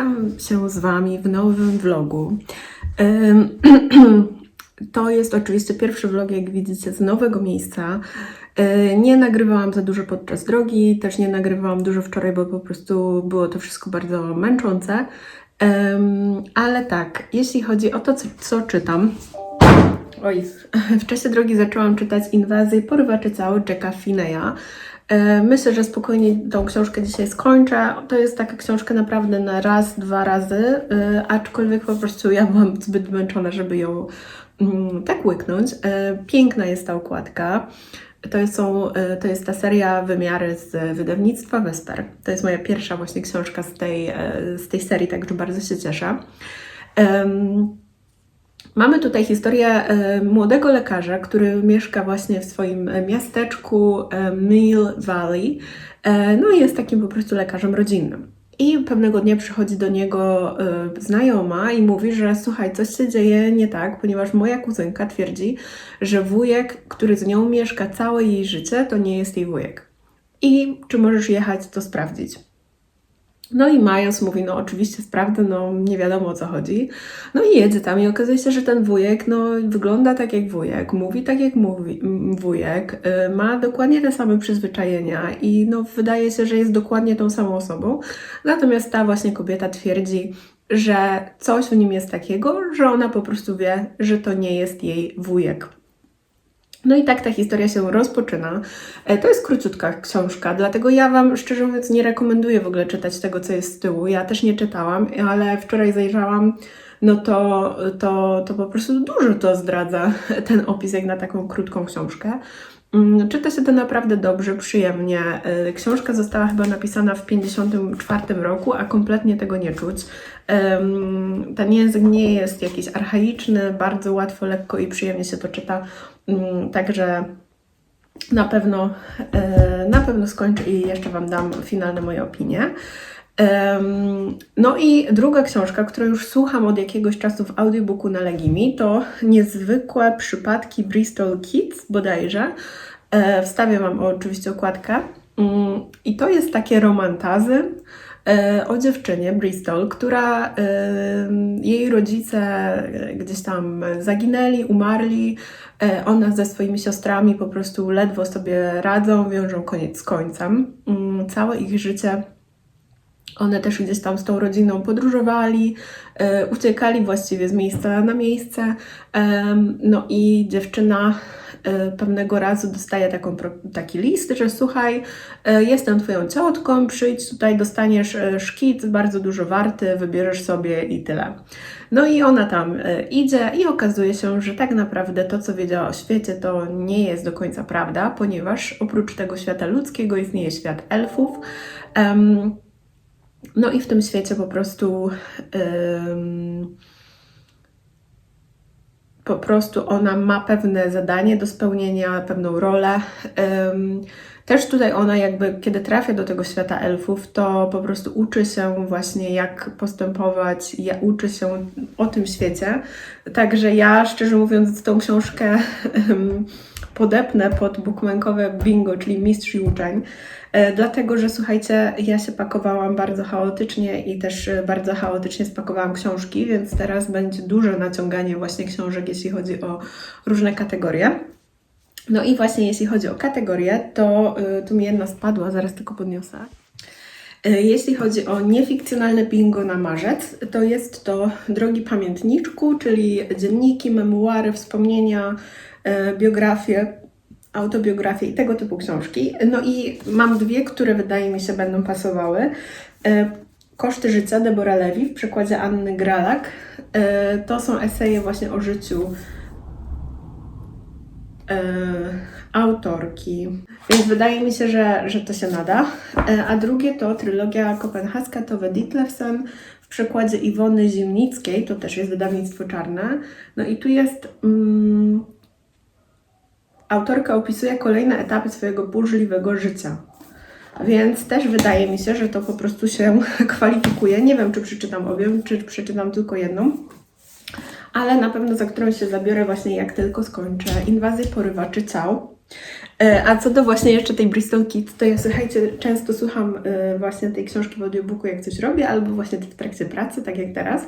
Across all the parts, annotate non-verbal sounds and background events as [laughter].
Witam się z Wami w nowym vlogu. [clears throat] To jest oczywiście pierwszy vlog, jak widzicie, z nowego miejsca. E, Nie nagrywałam za dużo podczas drogi, też nie nagrywałam dużo wczoraj, bo po prostu było to wszystko bardzo męczące. Ale tak, jeśli chodzi o to, co, co czytam, Oj, w czasie drogi zaczęłam czytać Inwazję porywaczy ciał Jacka Fineya. E, Myślę, że spokojnie tą książkę dzisiaj skończę. To jest taka książka naprawdę na raz, dwa razy, e, aczkolwiek po prostu ja byłam zbyt zmęczona, żeby ją mm, tak łyknąć. E, Piękna jest ta okładka. To są, to jest ta seria Wymiary z wydawnictwa Vesper. To jest moja pierwsza właśnie książka z tej, z tej serii, także bardzo się cieszę. Mamy tutaj historię e, młodego lekarza, który mieszka właśnie w swoim miasteczku e, Mill Valley. E, no i jest takim po prostu lekarzem rodzinnym. I pewnego dnia przychodzi do niego znajoma i mówi, że słuchaj, coś się dzieje nie tak, ponieważ moja kuzynka twierdzi, że wujek, który z nią mieszka całe jej życie, to nie jest jej wujek. I czy możesz jechać to sprawdzić? No i Miles mówi, no oczywiście sprawdzę, no nie wiadomo o co chodzi. No i jedzie tam i okazuje się, że ten wujek, no wygląda tak jak wujek, mówi tak jak mówi wujek, y, ma dokładnie te same przyzwyczajenia i no wydaje się, że jest dokładnie tą samą osobą. Natomiast ta właśnie kobieta twierdzi, że coś w nim jest takiego, że ona po prostu wie, że to nie jest jej wujek. No i tak ta historia się rozpoczyna. E, To jest króciutka książka, dlatego ja Wam szczerze mówiąc nie rekomenduję w ogóle czytać tego, co jest z tyłu. Ja też nie czytałam, ale wczoraj zajrzałam, no to, to, to po prostu dużo to zdradza [laughs] ten opis, jak na taką krótką książkę. Mm, Czyta się to naprawdę dobrze, przyjemnie. E, Książka została chyba napisana w 1954 roku, a kompletnie tego nie czuć. Ten język nie jest jakiś archaiczny, bardzo łatwo, lekko i przyjemnie się to czyta. Mm, Także na pewno, e, na pewno skończę i jeszcze Wam dam finalne moje opinie. No i druga książka, którą już słucham od jakiegoś czasu w audiobooku na Legimi, to Niezwykłe przypadki Bristol Kids bodajże. E, Wstawię Wam oczywiście okładkę. Mm, I to jest takie romantazy o dziewczynie Bristol, która e, jej rodzice e, gdzieś tam zaginęli, umarli. E, Ona ze swoimi siostrami po prostu ledwo sobie radzą, wiążą koniec z końcem. Mm, Całe ich życie one też gdzieś tam z tą rodziną podróżowali, e, uciekali właściwie z miejsca na miejsce. No i dziewczyna e, pewnego razu dostaje taką, taki list, że słuchaj, e, jestem twoją ciotką, przyjdź tutaj, dostaniesz e, szkic, bardzo dużo warty, wybierzesz sobie i tyle. No i ona tam idzie i okazuje się, że tak naprawdę to, co wiedziała o świecie, to nie jest do końca prawda, ponieważ oprócz tego świata ludzkiego istnieje świat elfów. No i w tym świecie po prostu ym, po prostu ona ma pewne zadanie do spełnienia, pewną rolę. Też tutaj ona jakby, kiedy trafia do tego świata elfów, to po prostu uczy się właśnie jak postępować, ja, uczy się o tym świecie. Także ja szczerze mówiąc tą książkę podepnę pod bookmankowe bingo, czyli mistrz i uczeń. E, Dlatego, że słuchajcie, ja się pakowałam bardzo chaotycznie i też e, bardzo chaotycznie spakowałam książki, więc teraz będzie duże naciąganie właśnie książek, jeśli chodzi o różne kategorie. No i właśnie jeśli chodzi o kategorie, to y, tu mi jedna spadła, zaraz tylko podniosę. Y, Jeśli chodzi o niefikcjonalne bingo na marzec, to jest to Drogi Pamiętniczku, czyli dzienniki, memuary, wspomnienia, y, biografie, autobiografie i tego typu książki. No i mam dwie, które wydaje mi się będą pasowały. Koszty życia Debora Lewi w przekładzie Anny Gralak. To są eseje właśnie o życiu autorki. Więc wydaje mi się, że, że to się nada. E, a drugie to trylogia kopenhaska Tove Ditlevsen w przekładzie Iwony Zimnickiej, to też jest wydawnictwo czarne. No i tu jest... Mm, autorka opisuje kolejne etapy swojego burzliwego życia. Więc też wydaje mi się, że to po prostu się [laughs] kwalifikuje. Nie wiem, czy przeczytam obie, czy przeczytam tylko jedną. Ale na pewno za którą się zabiorę właśnie jak tylko skończę Inwazję porywaczy ciał. E, A co do właśnie jeszcze tej Bristol Kids, to ja słuchajcie, często słucham e, właśnie tej książki w audiobooku, jak coś robię, albo właśnie w trakcie pracy, tak jak teraz.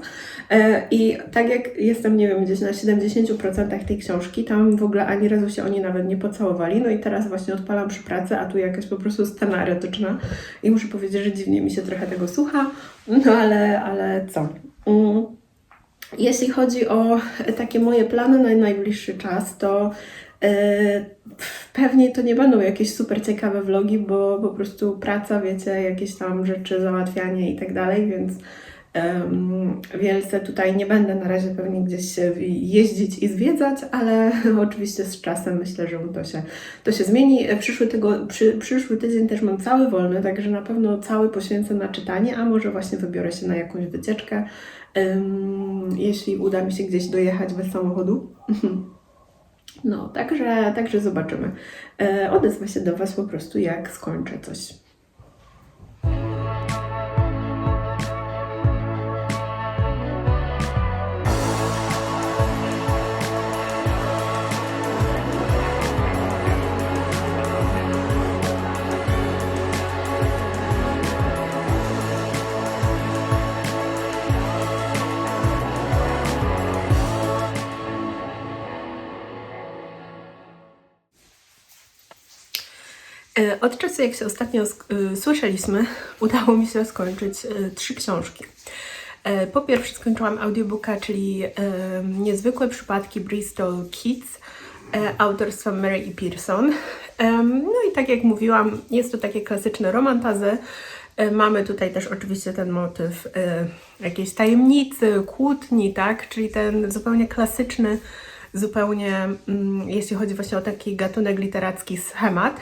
E, I tak jak jestem, nie wiem, gdzieś na 70% tej książki, tam w ogóle ani razu się oni nawet nie pocałowali. No i teraz właśnie odpalam przy pracy, a tu jakaś po prostu scena erotyczna. I muszę powiedzieć, że dziwnie mi się trochę tego słucha, no ale, ale co. Mm. Jeśli chodzi o takie moje plany na najbliższy czas, to e, pewnie to nie będą jakieś super ciekawe vlogi, bo po prostu praca, wiecie, jakieś tam rzeczy, załatwianie i tak dalej, więc wielce tutaj nie będę na razie pewnie gdzieś jeździć i zwiedzać, ale [laughs] oczywiście z czasem myślę, że to się, to się zmieni. Przyszły, tego, przy, przyszły tydzień też mam cały wolny, także na pewno cały poświęcę na czytanie, a może właśnie wybiorę się na jakąś wycieczkę, jeśli uda mi się gdzieś dojechać bez samochodu. [laughs] No, także, także zobaczymy. E, odezwę się do Was po prostu, jak skończę coś. Od czasu, jak się ostatnio y, słyszeliśmy, [laughs] udało mi się skończyć y, trzy książki. E, Po pierwsze skończyłam audiobooka, czyli e, Niezwykłe przypadki Bristol Kids e, autorstwa Mary E. Pearson. No i tak jak mówiłam, jest to takie klasyczne romantazy. E, Mamy tutaj też oczywiście ten motyw e, jakiejś tajemnicy, kłótni, tak? Czyli ten zupełnie klasyczny, zupełnie, mm, jeśli chodzi właśnie o taki gatunek literacki schemat.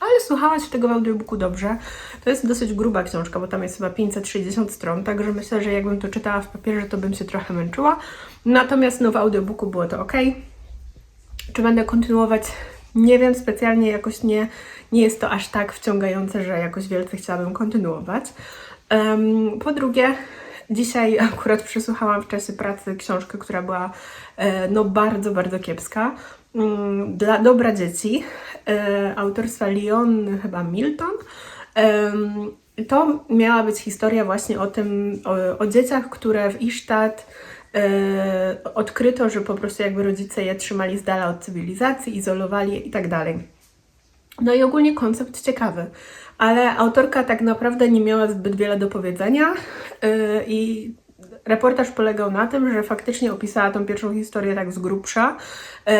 Ale słuchałaś tego w audiobooku dobrze. To jest dosyć gruba książka, bo tam jest chyba 560 stron, także myślę, że jakbym to czytała w papierze, to bym się trochę męczyła. Natomiast no, w audiobooku było to ok. Czy będę kontynuować? Nie wiem, specjalnie jakoś nie, nie jest to aż tak wciągające, że jakoś wielce chciałabym kontynuować. Po drugie, dzisiaj akurat przesłuchałam w czasie pracy książkę, która była e, no bardzo, bardzo kiepska. Mm, Dla dobra dzieci, e, autorstwa Leon chyba Milton. To miała być historia właśnie o tym, o, o dzieciach, które w Isztat e, odkryto, że po prostu jakby rodzice je trzymali z dala od cywilizacji, izolowali je i tak dalej. No i ogólnie koncept ciekawy, ale autorka tak naprawdę nie miała zbyt wiele do powiedzenia yy, i reportaż polegał na tym, że faktycznie opisała tą pierwszą historię tak z grubsza, yy,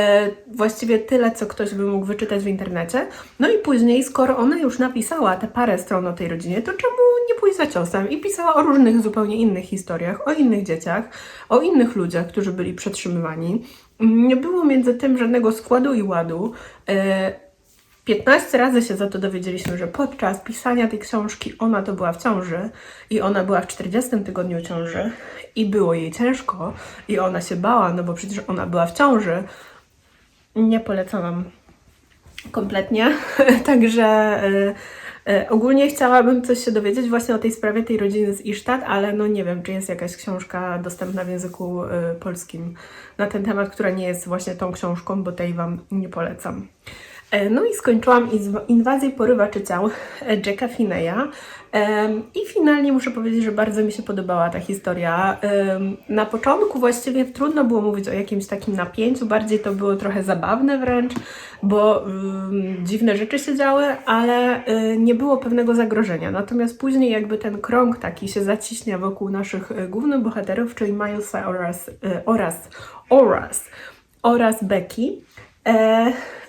właściwie tyle, co ktoś by mógł wyczytać w internecie. No i później, skoro ona już napisała te parę stron o tej rodzinie, to czemu nie pójść za ciosem? I pisała o różnych zupełnie innych historiach, o innych dzieciach, o innych ludziach, którzy byli przetrzymywani. Nie było między tym żadnego składu i ładu. Yy, 15 razy się za to dowiedzieliśmy, że podczas pisania tej książki ona to była w ciąży i ona była w 40 tygodniu ciąży i było jej ciężko i ona się bała, no bo przecież ona była w ciąży. Nie polecam Wam kompletnie, [laughs] także y, y, ogólnie chciałabym coś się dowiedzieć właśnie o tej sprawie tej rodziny z Isztat, ale no nie wiem, czy jest jakaś książka dostępna w języku y, polskim na ten temat, która nie jest właśnie tą książką, bo tej Wam nie polecam. E, No i skończyłam inwazję porywaczy ciał e, Jacka Fineya. I finalnie muszę powiedzieć, że bardzo mi się podobała ta historia. Na początku właściwie trudno było mówić o jakimś takim napięciu, bardziej to było trochę zabawne wręcz, bo dziwne rzeczy się działy, ale y, nie było pewnego zagrożenia. Natomiast później jakby ten krąg taki się zaciśnia wokół naszych głównych bohaterów, czyli Milesa oraz, oraz, oraz, oraz Becky.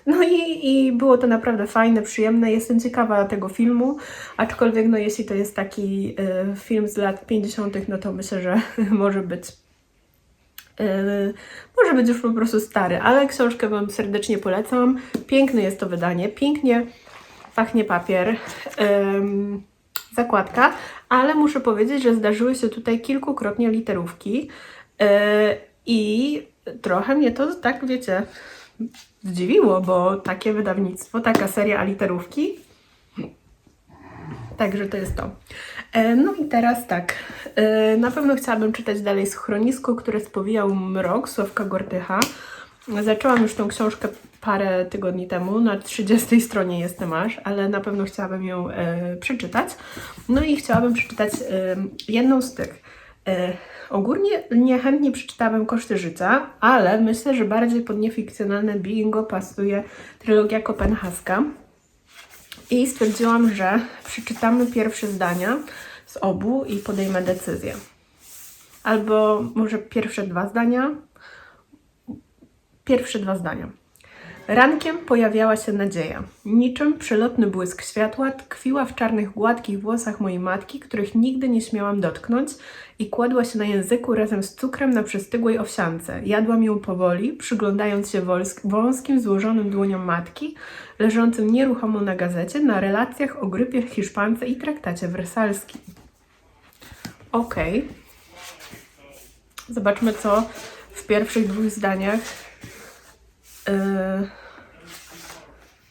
No i, i było to naprawdę fajne, przyjemne. Jestem ciekawa tego filmu, aczkolwiek no jeśli to jest taki e, film z lat 50., no to myślę, że [laughs] może być e, może być już po prostu stary, ale książkę Wam serdecznie polecam. Piękne jest to wydanie, pięknie pachnie papier, zakładka, ale muszę powiedzieć, że zdarzyły się tutaj kilkukrotnie literówki e, i trochę mnie to tak, wiecie, zdziwiło, bo takie wydawnictwo, taka seria literówki Także to jest to. E, No i teraz tak. E, Na pewno chciałabym czytać dalej Schronisko, które spowijał mrok Sławka Gortycha. Zaczęłam już tą książkę parę tygodni temu, na 30 stronie jestem aż, ale na pewno chciałabym ją e, przeczytać. No i chciałabym przeczytać jedną z tych. E, ogólnie niechętnie przeczytałabym Koszty Życia, ale myślę, że bardziej pod niefikcjonalne bingo pasuje trylogia kopenhaska. I stwierdziłam, że przeczytamy pierwsze zdania z obu i podejmę decyzję. Albo może pierwsze dwa zdania. Pierwsze dwa zdania. Rankiem pojawiała się nadzieja. Niczym przelotny błysk światła tkwiła w czarnych, gładkich włosach mojej matki, których nigdy nie śmiałam dotknąć i kładła się na języku razem z cukrem na przystygłej owsiance. Jadłam ją powoli, przyglądając się wąskim, złożonym dłoniom matki, leżącym nieruchomo na gazecie, na relacjach o grypie Hiszpance i traktacie wersalskim. Okej. Zobaczmy, co w pierwszych dwóch zdaniach yy,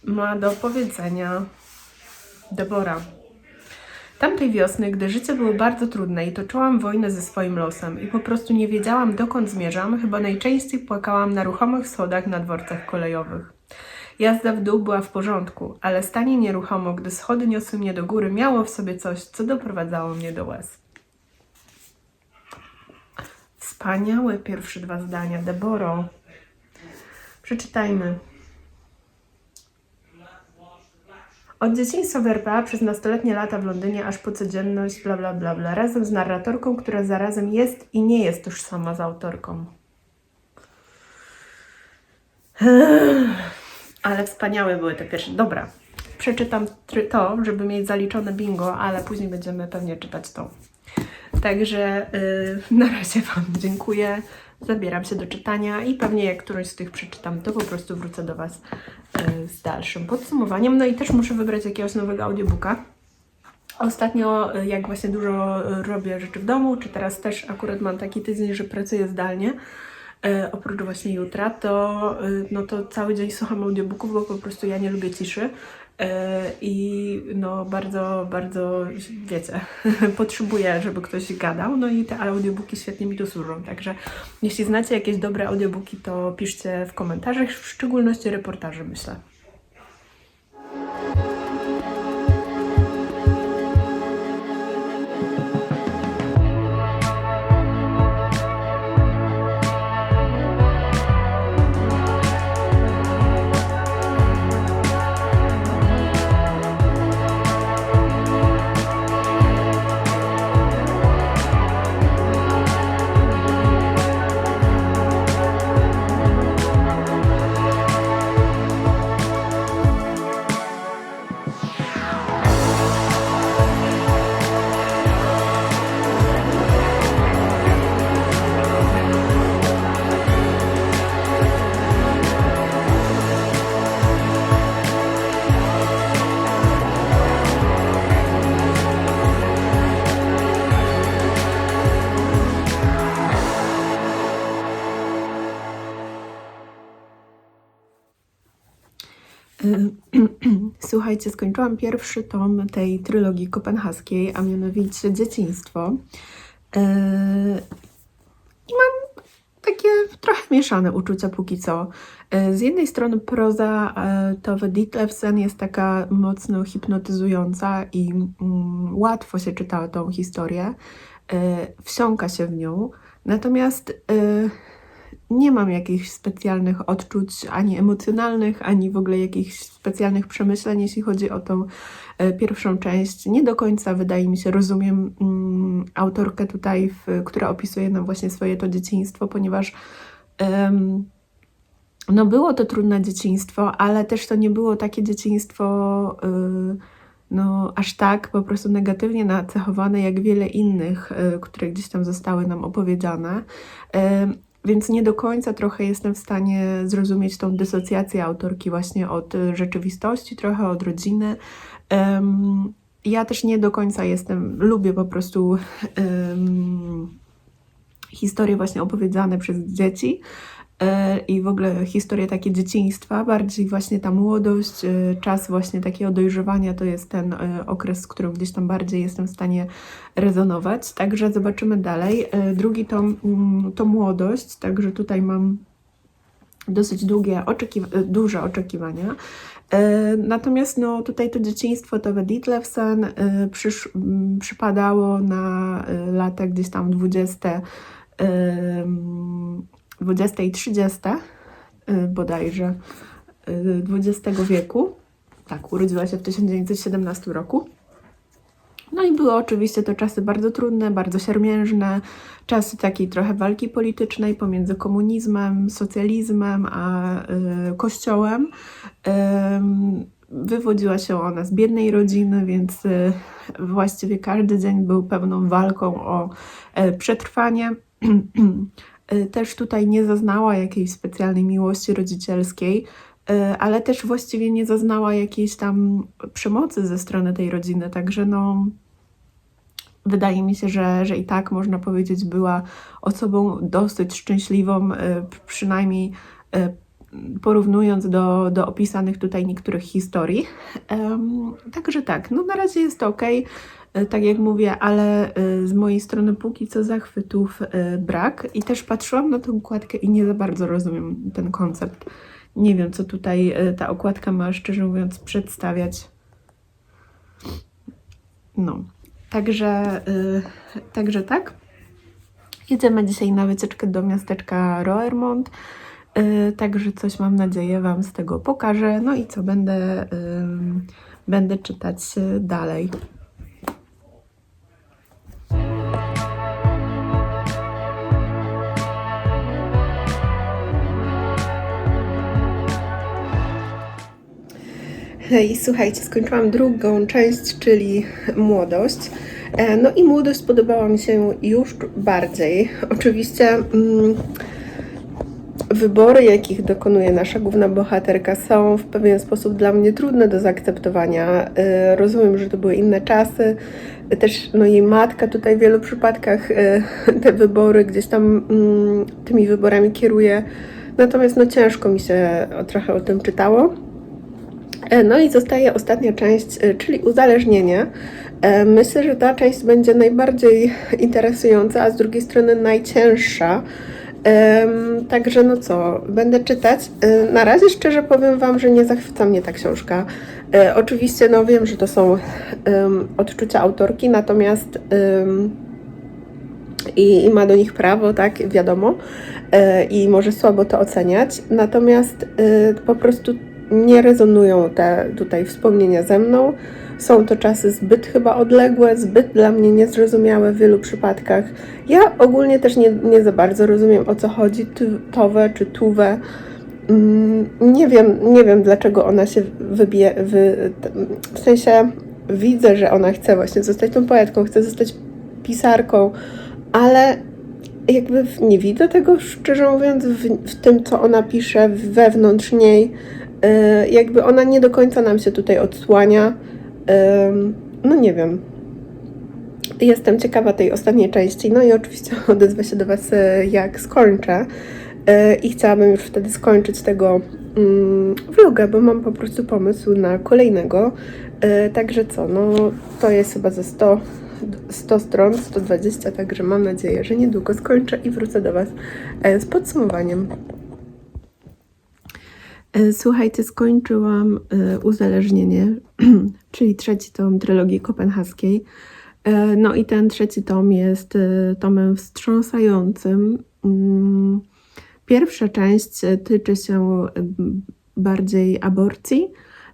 ma do powiedzenia Debora. Tamtej wiosny, gdy życie było bardzo trudne i toczyłam wojnę ze swoim losem i po prostu nie wiedziałam, dokąd zmierzam, chyba najczęściej płakałam na ruchomych schodach na dworcach kolejowych. Jazda w dół była w porządku, ale stanie nieruchomo, gdy schody niosły mnie do góry, miało w sobie coś, co doprowadzało mnie do łez. Wspaniałe pierwsze dwa zdania. Deboro. Przeczytajmy. Od dzieciństwa w RPA przez nastoletnie lata w Londynie, aż po codzienność, bla bla bla bla, razem z narratorką, która zarazem jest i nie jest tożsama z autorką. Ale wspaniałe były te pierwsze. Dobra, przeczytam to, żeby mieć zaliczone bingo, ale później będziemy pewnie czytać to. Także yy, na razie Wam dziękuję. Zabieram się do czytania i pewnie jak którąś z tych przeczytam, to po prostu wrócę do Was yy, z dalszym podsumowaniem. No i też muszę wybrać jakiegoś nowego audiobooka. Ostatnio, y, jak właśnie dużo y, robię rzeczy w domu, czy teraz też akurat mam taki tydzień, że pracuję zdalnie, oprócz właśnie jutra, to, no to cały dzień słucham audiobooków, bo po prostu ja nie lubię ciszy. Y, I no bardzo, bardzo, wiecie, [laughs] potrzebuję, żeby ktoś gadał, no i te audiobooki świetnie mi tu służą. Także jeśli znacie jakieś dobre audiobooki, to piszcie w komentarzach, w szczególności reportaże, myślę. [clears throat] Słuchajcie, skończyłam pierwszy tom tej trylogii kopenhaskiej, a mianowicie Dzieciństwo. Y, I mam takie trochę mieszane uczucia póki co. Y, Z jednej strony proza y, Tove Ditlevsen jest taka mocno hipnotyzująca i mm, łatwo się czyta tą historię, wsiąka się w nią. Natomiast nie mam jakichś specjalnych odczuć ani emocjonalnych, ani w ogóle jakichś specjalnych przemyśleń, jeśli chodzi o tą e, pierwszą część. Nie do końca wydaje mi się, rozumiem mm, autorkę tutaj, w, która opisuje nam właśnie swoje to dzieciństwo, ponieważ em, no było to trudne dzieciństwo, ale też to nie było takie dzieciństwo y, no aż tak po prostu negatywnie nacechowane jak wiele innych, y, które gdzieś tam zostały nam opowiedziane. Więc nie do końca trochę jestem w stanie zrozumieć tą dysocjację autorki właśnie od y, rzeczywistości, trochę od rodziny. Em, ja też nie do końca jestem, lubię po prostu em, historie właśnie opowiedziane przez dzieci. I w ogóle historie takie dzieciństwa, bardziej właśnie ta młodość, e, czas właśnie takiego dojrzewania to jest ten e, okres, z którym gdzieś tam bardziej jestem w stanie rezonować. Także zobaczymy dalej. E, Drugi to, mm, to młodość, także tutaj mam dosyć długie oczekiwa- duże oczekiwania. Natomiast no, tutaj to dzieciństwo to Ditlevsen przysz, m, przypadało na lata gdzieś tam 20, em, 20 i 30 e, bodajże XX wieku. Tak, urodziła się w 1917 roku. No i były oczywiście to czasy bardzo trudne, bardzo siermiężne, czasy takiej trochę walki politycznej pomiędzy komunizmem, socjalizmem a y, kościołem. Ym, wywodziła się ona z biednej rodziny, więc y, właściwie każdy dzień był pełną walką o e, przetrwanie. [clears throat] Y, Też tutaj nie zaznała jakiejś specjalnej miłości rodzicielskiej, y, ale też właściwie nie zaznała jakiejś tam przemocy ze strony tej rodziny, także no wydaje mi się, że, że i tak można powiedzieć była osobą dosyć szczęśliwą, y, przynajmniej porównując do, do opisanych tutaj niektórych historii. Także tak, no na razie jest ok, tak jak mówię, ale y, z mojej strony póki co zachwytów y, brak i też patrzyłam na tę okładkę i nie za bardzo rozumiem ten koncept. Nie wiem, co tutaj ta okładka ma, szczerze mówiąc, przedstawiać. No, także, także tak. Jedziemy dzisiaj na wycieczkę do miasteczka Roermond. Także coś mam nadzieję Wam z tego pokażę. No i co będę, będę czytać dalej. Hej, słuchajcie, skończyłam drugą część, czyli młodość. E, No i młodość podobała mi się już bardziej. Oczywiście mm, wybory, jakich dokonuje nasza główna bohaterka, są w pewien sposób dla mnie trudne do zaakceptowania. E, Rozumiem, że to były inne czasy. Też no, jej matka tutaj w wielu przypadkach e, te wybory gdzieś tam mm, tymi wyborami kieruje. Natomiast no, ciężko mi się trochę o tym czytało. E, No i zostaje ostatnia część, e, czyli uzależnienie. E, Myślę, że ta część będzie najbardziej interesująca, a z drugiej strony najcięższa. Także no co, będę czytać. Na razie szczerze powiem Wam, że nie zachwyca mnie ta książka. Oczywiście no wiem, że to są odczucia autorki, natomiast i, i ma do nich prawo, tak, wiadomo, i może słabo to oceniać, natomiast po prostu nie rezonują te tutaj wspomnienia ze mną. Są to czasy zbyt chyba odległe, zbyt dla mnie niezrozumiałe w wielu przypadkach. Ja ogólnie też nie, nie za bardzo rozumiem o co chodzi, towe czy tuwe. Mm, Nie wiem, nie wiem dlaczego ona się wybie, wy, w sensie widzę, że ona chce właśnie zostać tą poetką, chce zostać pisarką, ale jakby nie widzę tego, szczerze mówiąc, w, w tym, co ona pisze wewnątrz niej. Yy, jakby ona nie do końca nam się tutaj odsłania. No nie wiem. Jestem ciekawa tej ostatniej części. No i oczywiście [laughs] odezwę się do Was, e, jak skończę. E, I chciałabym już wtedy skończyć tego mm, vloga, bo mam po prostu pomysł na kolejnego. E, Także co, no to jest chyba ze 100, 100 stron, 120, także mam nadzieję, że niedługo skończę i wrócę do Was e, z podsumowaniem. E, Słuchajcie, skończyłam e, uzależnienie, [clears throat] czyli trzeci tom trylogii kopenhaskiej. E, No i ten trzeci tom jest tomem wstrząsającym. Mm, Pierwsza część tyczy się bardziej aborcji,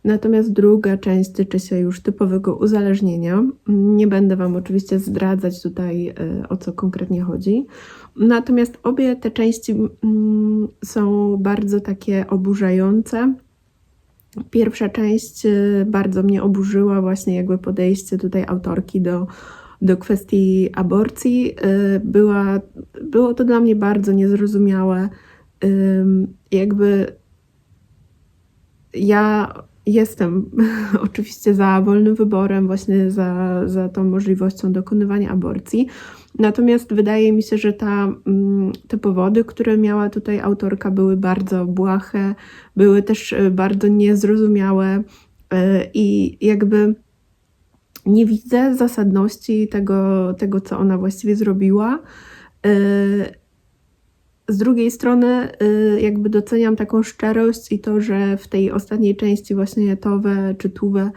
natomiast druga część tyczy się już typowego uzależnienia. Nie będę Wam oczywiście zdradzać tutaj, o co konkretnie chodzi. Natomiast obie te części mm, są bardzo takie oburzające. Pierwsza część e, bardzo mnie oburzyła, właśnie jakby podejście tutaj autorki do, do kwestii aborcji. E, Była, było to dla mnie bardzo niezrozumiałe. Jakby ja jestem [laughs] oczywiście za wolnym wyborem, właśnie za, za tą możliwością dokonywania aborcji. Natomiast wydaje mi się, że ta, mm, te powody, które miała tutaj autorka, były bardzo błahe, były też e, bardzo niezrozumiałe e, i jakby nie widzę zasadności tego, tego co ona właściwie zrobiła. E, z drugiej strony, jakby doceniam taką szczerość i to, że w tej ostatniej części, właśnie Towe czy Tuwe,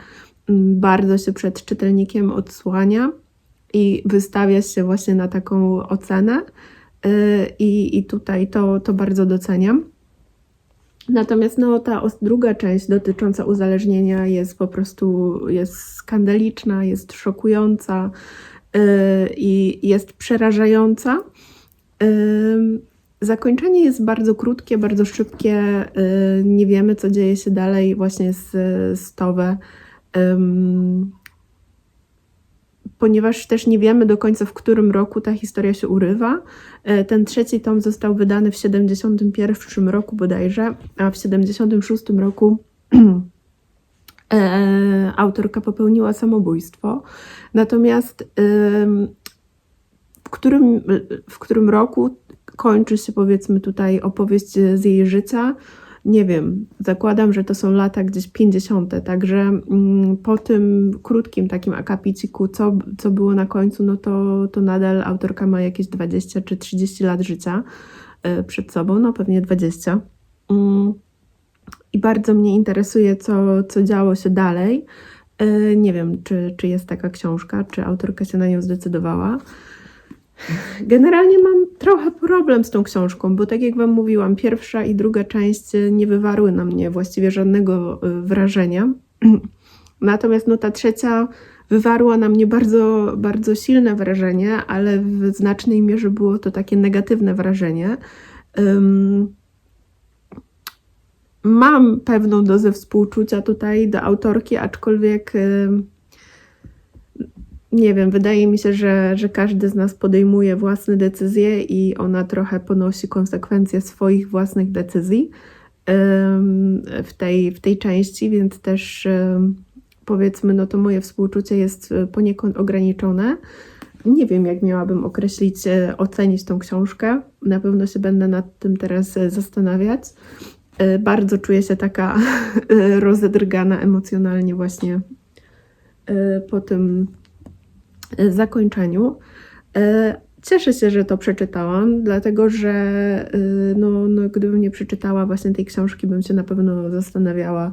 mm, bardzo się przed czytelnikiem odsłania i wystawia się właśnie na taką ocenę. Y, I, i tutaj to, to bardzo doceniam. Natomiast no, ta druga część dotycząca uzależnienia jest po prostu jest skandaliczna, jest szokująca yy, i jest przerażająca. Zakończenie jest bardzo krótkie, bardzo szybkie. yy, Nie wiemy, co dzieje się dalej właśnie z, z Towe. Ponieważ też nie wiemy do końca, w którym roku ta historia się urywa. Yy, Ten trzeci tom został wydany w 71 roku bodajże, a w 76 roku [clears throat] e, autorka popełniła samobójstwo. Natomiast w którym, w którym roku kończy się powiedzmy tutaj opowieść z jej życia. Nie wiem, zakładam, że to są lata gdzieś 50. Także mm, po tym krótkim takim akapiciku, co, co było na końcu, no to, to nadal autorka ma jakieś 20 czy 30 lat życia y, przed sobą, no pewnie 20. Mm, I bardzo mnie interesuje, co, co działo się dalej. Y, Nie wiem, czy, czy jest taka książka, czy autorka się na nią zdecydowała. Generalnie mam trochę problem z tą książką, bo tak jak Wam mówiłam, pierwsza i druga część y, nie wywarły na mnie właściwie żadnego y, wrażenia. [clears throat] Natomiast no, ta trzecia wywarła na mnie bardzo, bardzo silne wrażenie, ale w znacznej mierze było to takie negatywne wrażenie. Ym, Mam pewną dozę współczucia tutaj do autorki, aczkolwiek ym, nie wiem, wydaje mi się, że, że każdy z nas podejmuje własne decyzje i ona trochę ponosi konsekwencje swoich własnych decyzji w tej, w tej części, więc też powiedzmy, no to moje współczucie jest y, poniekąd ograniczone. Nie wiem, jak miałabym określić, y, ocenić tą książkę. Na pewno się będę nad tym teraz y, zastanawiać. Bardzo czuję się taka [laughs] rozedrgana emocjonalnie właśnie po tym zakończeniu. Y, Cieszę się, że to przeczytałam, dlatego że y, no, no, gdybym nie przeczytała właśnie tej książki, bym się na pewno zastanawiała,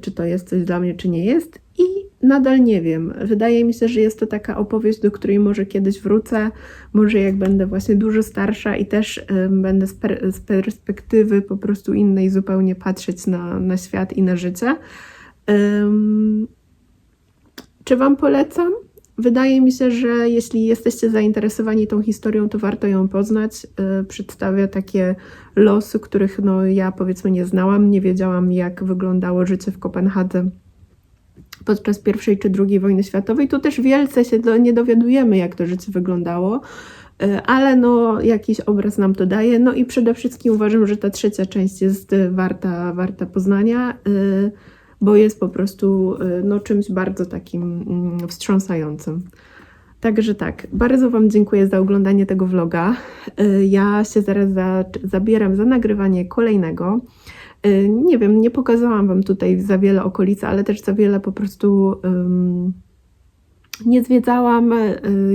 czy to jest coś dla mnie, czy nie jest. I nadal nie wiem. Wydaje mi się, że jest to taka opowieść, do której może kiedyś wrócę, może jak będę właśnie dużo starsza i też będę z, per, z perspektywy po prostu innej zupełnie patrzeć na, na świat i na życie. Ym, czy Wam polecam? Wydaje mi się, że jeśli jesteście zainteresowani tą historią, to warto ją poznać. Yy, Przedstawia takie losy, których no, ja powiedzmy nie znałam, nie wiedziałam jak wyglądało życie w Kopenhadze podczas I czy II wojny światowej. Tu też wielce się do, nie dowiadujemy, jak to życie wyglądało, yy, ale no, jakiś obraz nam to daje. No i przede wszystkim uważam, że ta trzecia część jest yy, warta, warta poznania. Bo jest po prostu y, no, czymś bardzo takim mm, wstrząsającym. Także tak, bardzo Wam dziękuję za oglądanie tego vloga. Y, Ja się zaraz za, zabieram za nagrywanie kolejnego. Y, Nie wiem, nie pokazałam Wam tutaj za wiele okolicy, ale też za wiele po prostu ym, nie zwiedzałam.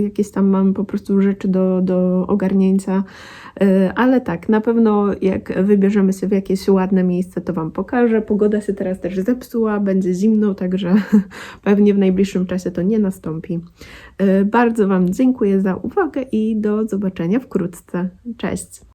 Jakieś tam mam po prostu rzeczy do, do ogarnięcia. Y, Ale tak, na pewno jak wybierzemy się w jakieś ładne miejsce, to Wam pokażę. Pogoda się teraz też zepsuła, będzie zimno, także [laughs] pewnie w najbliższym czasie to nie nastąpi. Y, Bardzo Wam dziękuję za uwagę i do zobaczenia wkrótce. Cześć!